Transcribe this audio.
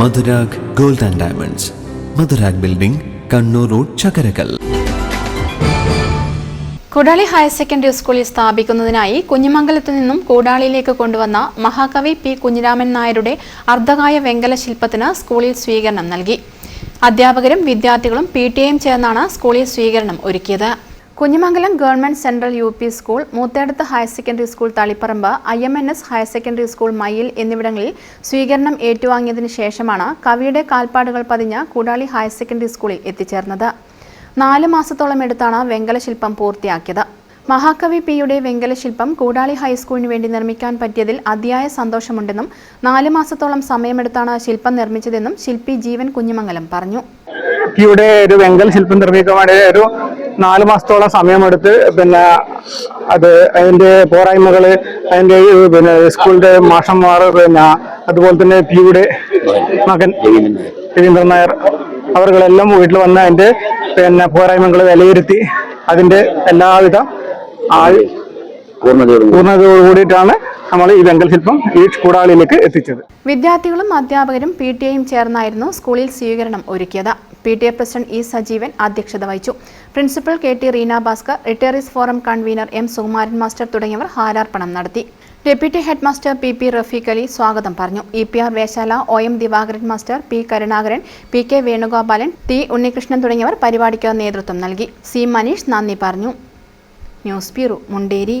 Madhurag gold and diamonds. Madhurag building Kannur road Chakkarakkal. Koodali higher secondary സ്കൂളിൽ സ്ഥാപിക്കുന്നതിനായി കുഞ്ഞിമംഗലത്തു നിന്നും കൂടാളിയിലേക്ക് കൊണ്ടുവന്ന മഹാകവി പി കുഞ്ഞിരാമൻ നായരുടെ അർദ്ധകായ വെങ്കല ശില്പത്തിന് സ്കൂളിൽ സ്വീകരണം നൽകി. അധ്യാപകരും വിദ്യാർത്ഥികളും പി ടി എയും ചേർന്നാണ് സ്കൂളിൽ സ്വീകരണം ഒരുക്കിയത്. Kunhimangalam government central U P school Moothedath higher secondary school Taliparamba I M N S higher secondary school Mayyil എന്നിവിടങ്ങളിൽ സ്വീകരണം ഏറ്റുവാങ്ങിയതിനു ശേഷമാണ് കവിയുടെ കാൽപ്പാടുകൾ പതിഞ്ഞ കൂടാളി ഹയർ സെക്കൻഡറി സ്കൂളിൽ എത്തിച്ചേർന്നത്. നാല് മാസത്തോളം എടുത്താണ് വെങ്കല ശില്പം പൂർത്തിയാക്കിയത്. മഹാകവി പിയുടെ വെങ്കല ശില്പം കൂടാളി ഹൈസ്കൂളിന് വേണ്ടി നിർമ്മിക്കാൻ പറ്റിയതിൽ അതിയായ സന്തോഷമുണ്ടെന്നും നാല് മാസത്തോളം സമയമെടുത്താണ് ശില്പം നിർമ്മിച്ചതെന്നും ശില്പി ജീവൻ കുഞ്ഞിമംഗലം പറഞ്ഞു. ഒരു വെങ്കൽ ശില്പം നിർമ്മിക്കാൻ വേണ്ടി ഒരു നാല് മാസത്തോളം സമയമെടുത്ത് പിന്നെ അത് അതിന്റെ പോരായ്മകൾ അതിന്റെ പിന്നെ സ്കൂളിന്റെ മാഷന്മാർ പിന്നെ അതുപോലെ തന്നെ പിയുടെ മകൻ രവീന്ദ്രൻ നായർ അവർകളെല്ലാം വീട്ടിൽ വന്ന് അതിന്റെ പിന്നെ പോരായ്മകൾ വിലയിരുത്തി അതിന്റെ എല്ലാവിധ ആ പൂർണതയോട് കൂടിയിട്ടാണ് നമ്മൾ ഈ വെങ്കൽ ശില്പം ഈ കൂടാളിയിലേക്ക് എത്തിച്ചത്. വിദ്യാർത്ഥികളും അധ്യാപകരും പി ടി എയും ചേർന്നായിരുന്നു സ്കൂളിൽ സ്വീകരണം ഒരുക്കിയത്. P T A president E Sajeevan അധ്യക്ഷത വഹിച്ചു. Principal K T Reena Bhaskar retirees forum convener M Sukumaran master തുടങ്ങിയവർ ഹാരാർപ്പണം നടത്തി. Deputy head master P P Rafeeq Ali സ്വാഗതം പറഞ്ഞു. E P R Veshala O M Divakaran master P Karunakaran P K Venugopalan T Unnikrishnan തുടങ്ങിയവർ പരിപാടിക്ക് നേതൃത്വം നൽകി. C Maneesh നന്ദി പറഞ്ഞു. News bureau Munderi.